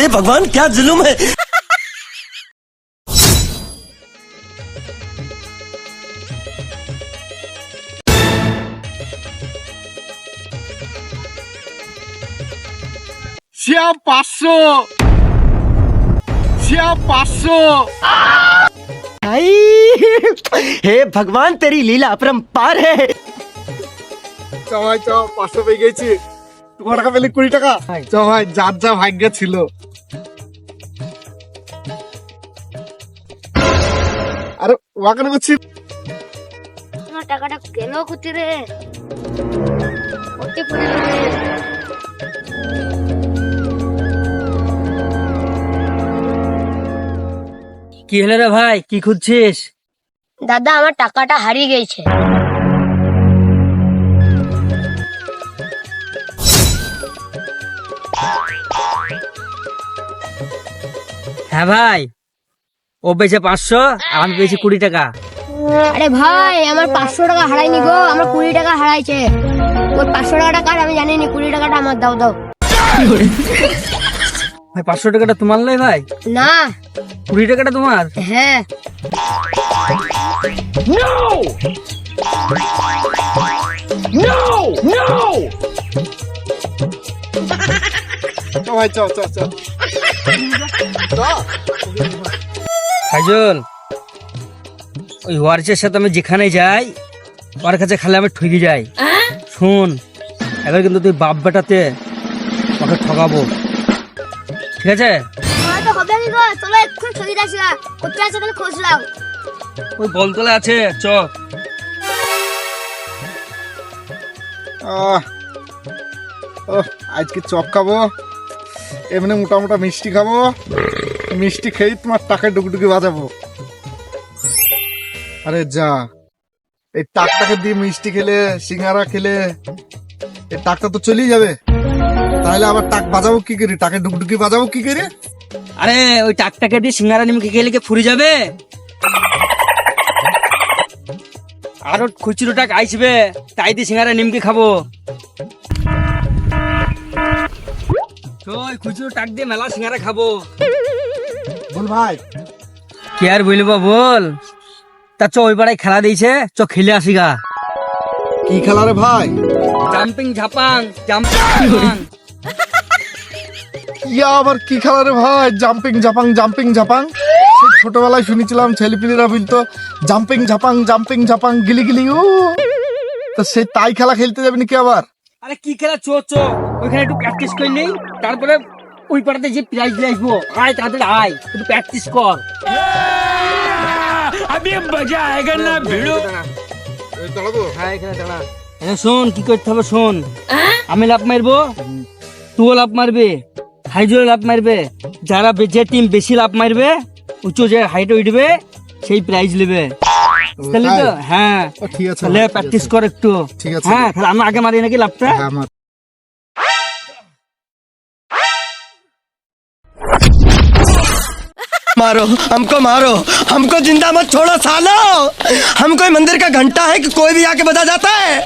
हे भगवान क्या जुल्म है শ্যাম পাঁচশো শ্যাম পাঁচশো आई हे भगवान तेरी लीला अपरंपार है চ ভাই চ পাঁচশো পেয়ে গেছি তোমার টাকা পেলে কুড়ি টাকা চ ভাই যার যা ভাগ্য ছিল আরে ওয়াকানে করছি। তোমার টাকাটা গেল কোথায় রে? কোথায় পড়ে কি হলো রে ভাই? কি খুঁজছিস? দাদা আমার টাকাটা হারিয়ে গেছে। হ্যাঁ ভাই ও পেয়েছে পাঁচশো আর আমি পেয়েছি কুড়ি টাকা। আরে ভাই আমার পাঁচশো টাকা হারাইনি গো আমার কুড়ি টাকা হারাইছে। ওই পাঁচশো টাকাটা কার আমি জানিনি কুড়ি টাকাটা আমার দাও দাও। ভাই পাঁচশো টাকাটা তোমার নয় ভাই? না। কুড়ি টাকাটা তোমার? হ্যাঁ। চ ভাই চ চ চ ফাইজল ওই ওয়ার্চের সাথে আমি যেখানে যাই ওর কাছে খালে আমি ঠকে যাই। শোন এবার কিন্তু তুই বাপ বেটাতে ওকে ঠকাবো। ঠিক আছে? ওই বলতলে আছে চ। আহ, ওহ, আজকে চপ খাব এমনি মোটা মোটা মিষ্টি খাব। মিষ্টি খেয়ে তোমার টাকায় ডুকডুকি বাজাবো। আরে যা, এই টাকটাকে দিয়ে মিষ্টি খেলে, সিঙ্গারা খেলে, এই টাকটা তো চলেই যাবে। তাহলে আবার টাক বাজাবো কি করে? টাকে ডুকডুকি বাজাবো কি করে? আরে, ওই টাকটাকে দিয়ে সিঙ্গারা নিমকে খেলে কি ফুরি যাবে? আরও খুচরো টাক আইসবে, তাই দিয়ে সিঙ্গারা নিমকে খাব। তো খুচরো টাক দিয়ে মেলা সিঙ্গারা খাব। বল ভাই। কি আর বলব বল? তা চ ওই পাড়ায় খেলা দিয়েছে চ খেলে আসি গা। কি খেলা রে ভাই? জাম্পিং ঝাপাং জাম্পিং ইয়া আবার কি খেলা রে ভাই? জাম্পিং জাপাং জাম্পিং সেই ছোটবেলায় শুনেছিলাম ছেলেপিলেরা বলতো জাম্পিং ঝাপাং জাম্পিং ঝাপাং গিলি গিলি ও তা সেই তাই খেলা খেলতে যাবি নাকি আবার? আরে কি খেলা চো চো। ওইখানে একটু প্র্যাকটিস করে নেই তারপরে ওই পাড়াতে যে প্রাইজ আসব। আয় তাড়াতাড়ি আয় একটু প্র্যাকটিস কর। দাঁড়াবো হ্যাঁ এখানে দাঁড়া। এখানে শোন কি করতে হবে শোন। আমি লাভ মারবো তুও লাভ মারবে হাইজো লাভ মারবে। যারা যে টিম বেশি লাভ মারবে উঁচু যে হাইটে উঠবে সেই প্রাইজ নেবে। হ্যাঁ। ঠিক আছে প্র্যাকটিস কর একটু। ঠিক আছে। হ্যাঁ তাহলে আমি আগে মারি নাকি লাভটা मारो, हमको मारो। हमको ज़िंदा मत छोड़ो, सालो। हम कोई मंदिर का घंटा है कि कोई भी आके बता जाता है?